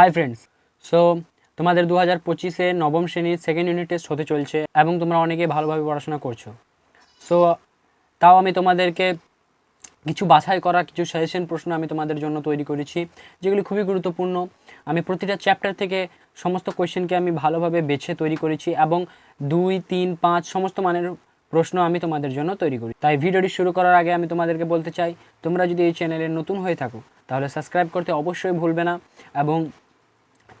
Hi friends so তোমাদের দু হাজার পঁচিশে নবম শ্রেণির সেকেন্ড ইউনিট টেস্ট হতে চলছে এবং তোমরা অনেকে ভালোভাবে পড়াশোনা করছ। সো তাও আমি তোমাদেরকে কিছু বাছাই করা, কিছু সাজেশন প্রশ্ন আমি তোমাদের জন্য তৈরি করেছি, যেগুলি খুবই গুরুত্বপূর্ণ। আমি প্রতিটা চ্যাপ্টার থেকে সমস্ত কোয়েশ্চেনকে আমি ভালোভাবে বেছে তৈরি করেছি এবং দুই, তিন, পাঁচ সমস্ত মানের প্রশ্ন আমি তোমাদের জন্য তৈরি করি তাই ভিডিওটি শুরু করার আগে আমি তোমাদেরকে বলতে চাই, তোমরা যদি এই চ্যানেলে নতুন হয়ে থাকো, তাহলে সাবস্ক্রাইব করতে অবশ্যই ভুলবে না এবং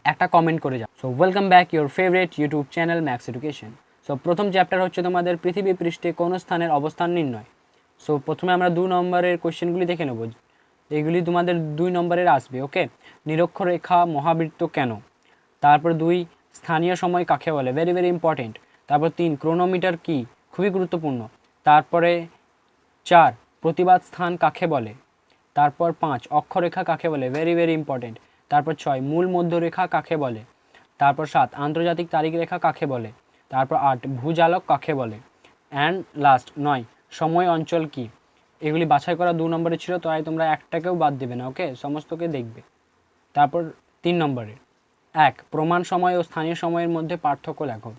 একটা কমেন্ট করে যাও। So welcome back your favourite YouTube channel Max Education so প্রথম চ্যাপ্টার হচ্ছে তোমাদের পৃথিবী পৃষ্ঠে কোন স্থানের অবস্থান নির্ণয়। সো প্রথমে আমরা দু নম্বরের কোশ্চেনগুলি দেখে নেব। এগুলি তোমাদের দুই নম্বরের আসবে ওকে নিরক্ষরেখা মহাবৃত্ত কেন? তারপর দুই, স্থানীয় সময় কাকে বলে? ভেরি ভেরি ইম্পর্টেন্ট তারপর তিন ক্রোনোমিটার কি? খুবই গুরুত্বপূর্ণ। তারপরে চার, প্রতিবাদ স্থান কাকে বলে? তারপর পাঁচ, অক্ষরেখা কাকে বলে? ভেরি ভেরি ইম্পর্টেন্ট তারপর ছয়, মূল মধ্যরেখা কাকে বলে? তারপর সাত, আন্তর্জাতিক তারিখ রেখা কাকে বলে? তারপর আট, ভূজালক কাকে বলে? অ্যান্ড লাস্ট নয়, সময় অঞ্চল কি? এগুলি বাছাই করা দু নম্বরে ছিল, তাই তোমরা একটাকেও বাদ দেবে না ওকে সমস্তকে দেখবে। তারপর তিন নম্বরে, এক, প্রমাণ সময় ও স্থানীয় সময়ের মধ্যে পার্থক্য লেখো।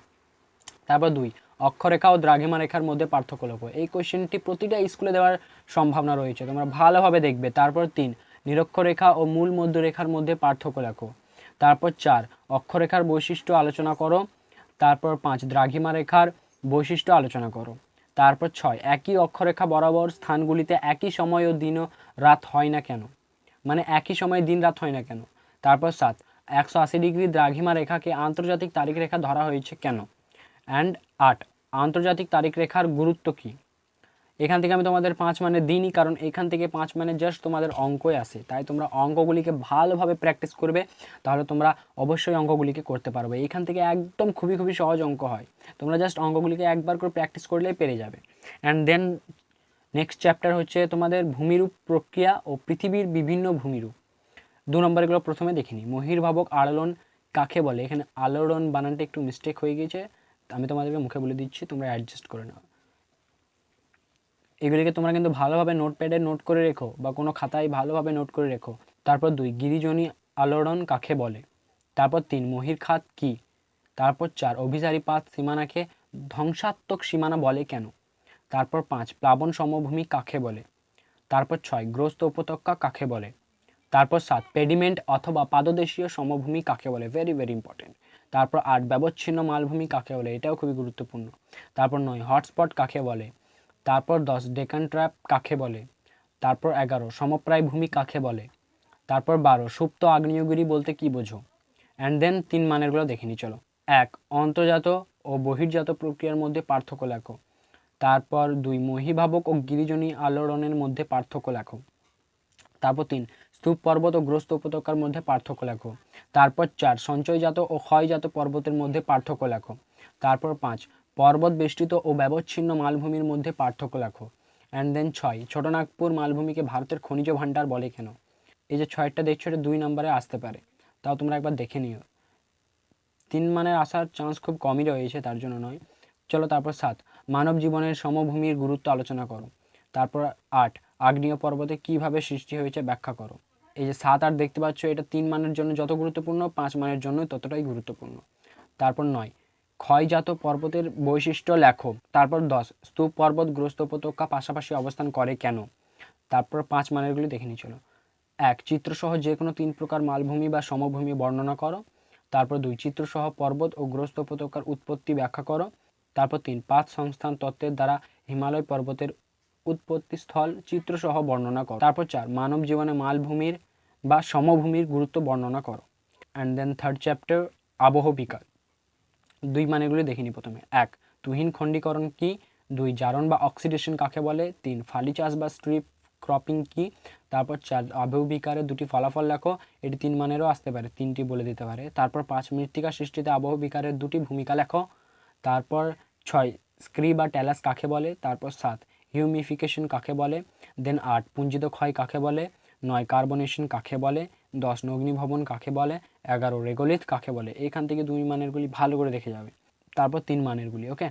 তারপর দুই, অক্ষরেখা ও দ্রাঘিমা রেখার মধ্যে পার্থক্য লেখো। এই কোশ্চেনটি প্রতিটা স্কুলে দেওয়ার সম্ভাবনা রয়েছে, তোমরা ভালোভাবে দেখবে। তারপর তিন নিরক্ষরেখা ও মূল মধ্যরেখার মধ্যে পার্থক্য লেখো। তারপর চার, অক্ষরেখার বৈশিষ্ট্য আলোচনা করো। তারপর পাঁচ, দ্রাঘিমা রেখার বৈশিষ্ট্য আলোচনা করো। তারপর ছয়, একই অক্ষরেখা বরাবর স্থানগুলিতে একই সময় ও দিন রাত হয় না কেন? মানে একই সময়ে দিন রাত হয় না কেন? তারপর সাত, একশো আশি ডিগ্রি দ্রাঘিমা রেখাকে আন্তর্জাতিক তারিখ রেখা ধরা হয়েছে কেন? অ্যান্ড আট, আন্তর্জাতিক তারিখ রেখার গুরুত্ব কী? এখান থেকে আমি তোমাদের পাঁচ মানে দিইনি, কারণ এখান থেকে পাঁচ মানে জাস্ট তোমাদের অঙ্কই আসে তাই তোমরা অঙ্কগুলিকে ভালোভাবে প্র্যাকটিস করবে, তাহলে তোমরা অবশ্যই অঙ্কগুলিকে করতে পারবে। এখান থেকে একদম খুবই খুবই সহজ অঙ্ক হয়। তোমরা জাস্ট অঙ্কগুলিকে একবার করে প্র্যাকটিস করলেই পেরে যাবে। অ্যান্ড দেন নেক্সট চ্যাপ্টার হচ্ছে তোমাদের ভূমিরূপ প্রক্রিয়া ও পৃথিবীর বিভিন্ন ভূমিরূপ। দু নম্বরগুলো প্রথমে দেখিনি মহির্ভাবক আলোড়ন কাকে বলে? এখানে আলোড়ন বানানটা একটু মিস্টেক হয়ে গিয়েছে। আমি তোমাদেরকে মুখে বলে দিচ্ছি, তোমরা অ্যাডজাস্ট করে নাও। এগুলিকে তোমরা কিন্তু ভালোভাবে নোটপ্যাডে নোট করে রেখো বা কোনো খাতায় ভালোভাবে নোট করে রেখো। তারপর দুই, গিরিজনী আলোড়ন কাকে বলে? তারপর তিন, মহির খাত কি? তারপর চার, অভিসারী পাত সীমানাকে ধ্বংসাত্মক সীমানা বলে কেন? তারপর পাঁচ, প্লাবন সমভূমি কাকে বলে? তারপর ছয়, গ্রস্ত উপত্যকা কাকে বলে? তারপর সাত, পেডিমেন্ট অথবা পাদদেশীয় সমভূমি কাকে বলে? ভেরি ভেরি ইম্পর্টেন্ট তারপর আট, ব্যবচ্ছিন্ন মালভূমি কাকে বলে? এটাও খুবই গুরুত্বপূর্ণ। তারপর নয়, হটস্পট কাকে বলে? তারপর দশ ডেকান ট্র্যাপ কাকে বলে? তারপর এগারো, সমপ্রায় ভূমি কাকে বলে? তারপর বারো, সুপ্ত আগ্নেয়গিরি বলতে কি বোঝো? অ্যান্ড দেন তিন মানেরগুলো দেখে নি চলো। এক, অন্তর্জাত ও বহির্জাত প্রক্রিয়ার মধ্যে পার্থক্য লেখো। তারপর দুই, মহিভাবক ও গিরিজনী আলোড়নের মধ্যে পার্থক্য লেখো। তারপর তিন, স্তূপ, পর্বত ও গ্রস্ত উপত্যকার মধ্যে পার্থক্য লেখো। তারপর চার, সঞ্চয়জাত ও ক্ষয়জাত পর্বতের মধ্যে পার্থক্য লেখো। তারপর পাঁচ পর্বত বেষ্টিত ও ব্যবচ্ছিন্ন মালভূমির মধ্যে পার্থক্য লেখো। অ্যান্ড দেন ছয় ছোটনাগপুর মালভূমিকে ভারতের খনিজ ভাণ্ডার বলে কেন? এই যে ছয়টা দেখছ, এটা দুই নম্বরে আসতে পারে। তাও তোমরা একবার দেখে নিও। তিন মানের আসার চান্স খুব কমই রয়েছে, তার জন্য নয়। চলো তারপর সাত, মানব জীবনের সমভূমির গুরুত্ব আলোচনা করো। তারপর আট, আগ্নেয় পর্বতে কীভাবে সৃষ্টি হয়েছে ব্যাখ্যা করো। এই যে সাত আট দেখতে পাচ্ছ, এটা তিন মানের জন্য যত গুরুত্বপূর্ণ, পাঁচ মানের জন্য ততটাই গুরুত্বপূর্ণ। তারপর নয় ক্ষয়জাত পর্বতের বৈশিষ্ট্য লেখো। তারপর দশ, স্তূপ পর্বত গ্রস্ত উপত্যকা পাশাপাশি অবস্থান করে কেন? তারপর পাঁচ মানেরগুলি দেখে নিই চলো। এক, চিত্রসহ যে কোনো তিন প্রকার মালভূমি বা সমভূমি বর্ণনা করো। তারপর দুই, চিত্রসহ পর্বত ও গ্রস্ত উপত্যকার উৎপত্তি ব্যাখ্যা করো। তারপর তিন, পাঁচ সংস্থান তত্ত্বের দ্বারা হিমালয় পর্বতের উৎপত্তি স্থল চিত্রসহ বর্ণনা করো। তারপর চার, মানব জীবনে মালভূমির বা সমভূমির গুরুত্ব বর্ণনা করো। অ্যান্ড দেন থার্ড চ্যাপ্টার আবহ বিকার দুই মানেগুলি দেখিনি প্রথমে। এক, তুহিন খণ্ডীকরণ কি? দুই, জারণ বা অক্সিডেশন কাকে বলে? তিন, ফালি চাষ বা স্ট্রিপ ক্রপিং কি? তারপর চার আবহবিকারের দুটি ফলাফল লেখো। এটি তিন মানেরও আসতে পারে, তিনটি বলে দিতে পারে। তারপর পাঁচ, মৃত্তিকা সৃষ্টিতে আবহবিকারের দুটি ভূমিকা লেখো। তারপর ছয়, স্ক্রি বা ট্যালাস কাকে বলে? তারপর সাত হিউমিফিকেশন কাকে বলে? দেন আট, পুঞ্জিত ক্ষয় কাকে বলে? নয় কার্বনেশন কাকে বলে? দশ নগ্নিভবন কাকে বলে, এগারো রেগোলিথ কাকে বলে, এখান থেকে দুই মানেরগুলি ভালো করে দেখে যাবে। তারপর তিন মানেরগুলি, ওকে?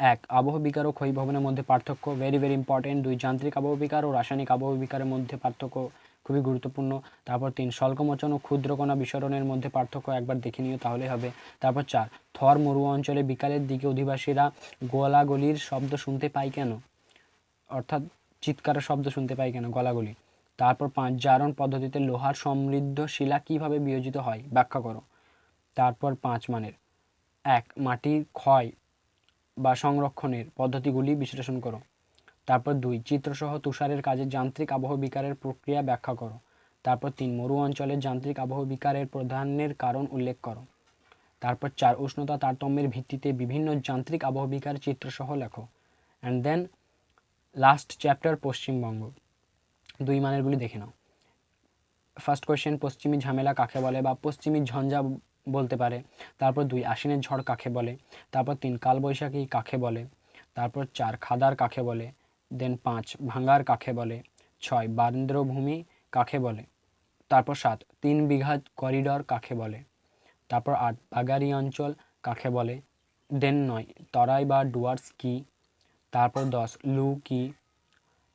এক, আবহ বিকার ও ক্ষয়ীভবনের মধ্যে পার্থক্য ভেরি ভেরি ইম্পর্টেন্ট দুই, যান্ত্রিক আবহ বিকার ও রাসায়নিক আবহ বিকারের মধ্যে পার্থক্য খুবই গুরুত্বপূর্ণ। তারপর তিন স্বল্পমোচন ও ক্ষুদ্রকণা বিসরণের মধ্যে পার্থক্য একবার দেখে নিও তাহলে হবে। তারপর চার, থর মরু অঞ্চলে বিকালের দিকে অধিবাসীরা গোলাগুলির শব্দ শুনতে পায় কেন? অর্থাৎ চিৎকারের শব্দ শুনতে পায় কেন গলাগুলি? তারপর পাঁচ জারণ পদ্ধতিতে লোহার সমৃদ্ধ শিলা কীভাবে বিয়োজিত হয়? ব্যাখ্যা করো। তারপর পাঁচ মানের। এক, মাটির ক্ষয় বা সংরক্ষণের পদ্ধতিগুলি বিশ্লেষণ করো। তারপর দুই, চিত্রসহ তুষারের কাজে যান্ত্রিক আবহ বিকারের প্রক্রিয়া ব্যাখ্যা করো। তারপর তিন, মরু অঞ্চলের যান্ত্রিক আবহ বিকারের প্রধানের কারণ উল্লেখ করো। তারপর চার, উষ্ণতা তারতম্যের ভিত্তিতে বিভিন্ন যান্ত্রিক আবহ বিকার চিত্রসহ লেখো। And then last chapter Paschimbanga. দুই মানেরগুলি দেখে নাও। ফার্স্ট কোয়েশ্চেন পশ্চিমী ঝামেলা কাকে বলে বা পশ্চিমী ঝঞ্ঝা বলতে পারে। তারপর দুই, আশ্বিনের ঝড় কাকে বলে। তারপর তিন, কালবৈশাখী কাকে বলে। তারপর চার, খাদার কাকে বলে। দেন পাঁচ, ভাঙ্গার কাকে বলে। ছয়, বান্দ্রভূমি কাকে বলে। তারপর সাত, তিন বিঘা করিডর কাকে বলে। তারপর আট, বাগারি অঞ্চল কাকে বলে। দেন নয়, তরাই বা ডুয়ার্স কি। তারপর দশ, লু কি।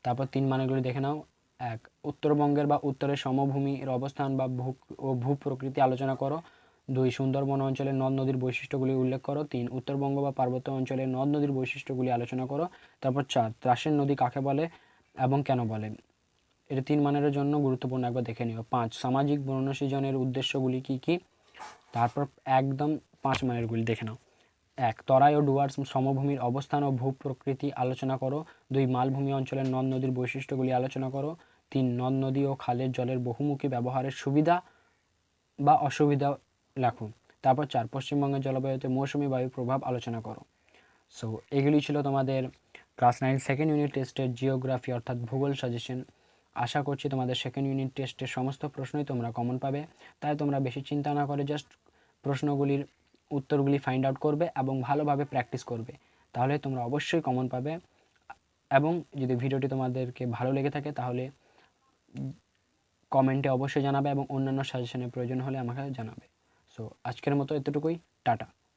তারপর তিন মানেগুলি দেখে নাও। এক উত্তরবঙ্গের বা উত্তরের সমভূমির অবস্থান বা ভূ ও ভূ প্রকৃতি আলোচনা করো। দুই, সুন্দরবন অঞ্চলের নদ নদীর বৈশিষ্ট্যগুলি উল্লেখ করো। তিন, উত্তরবঙ্গ বা পার্বত্য অঞ্চলের নদ নদীর বৈশিষ্ট্যগুলি আলোচনা করো। তারপর চার, ত্রাসের নদী কাকে বলে এবং কেন বলে? এটা তিন মানের জন্য গুরুত্বপূর্ণ একবার দেখে নিও। পাঁচ, সামাজিক বর্ণসৃজনের উদ্দেশ্যগুলি কি কি? তারপর একদম পাঁচ মানেরগুলি দেখে নাও। এক। তরাই ও ডুয়ার্স সমভূমির অবস্থান ও ভূপ্রকৃতি আলোচনা করো। দুই, মালভূমি অঞ্চলের নদ নদীর বৈশিষ্ট্যগুলি আলোচনা করো। তিন, নদ নদী ও খালের জলের বহুমুখী ব্যবহারের সুবিধা বা অসুবিধা লেখো। তারপর চার, পশ্চিমবঙ্গের জলবায়ুতে মৌসুমি বায়ুর প্রভাব আলোচনা করো। সো এগুলি ছিল তোমাদের ক্লাস নাইন সেকেন্ড ইউনিট টেস্টের জিওগ্রাফি অর্থাৎ ভূগোল সাজেশন আশা করছি তোমাদের সেকেন্ড ইউনিট টেস্টের সমস্ত প্রশ্নই তোমরা কমন পাবে। তাই তোমরা বেশি চিন্তা না করে জাস্ট প্রশ্নগুলির উত্তরগুলি ফাইন্ড আউট করবে এবং ভালোভাবে প্র্যাকটিস করবে। তাহলে তোমরা অবশ্যই কমন পাবে এবং যদি ভিডিওটি তোমাদেরকে ভালো লেগে থাকে তাহলে কমেন্টে অবশ্যই জানাবে এবং অন্যান্য সাজেশনের প্রয়োজন হলে আমাকে জানাবে। সো আজকের মতো এতটুকুই, টাটা।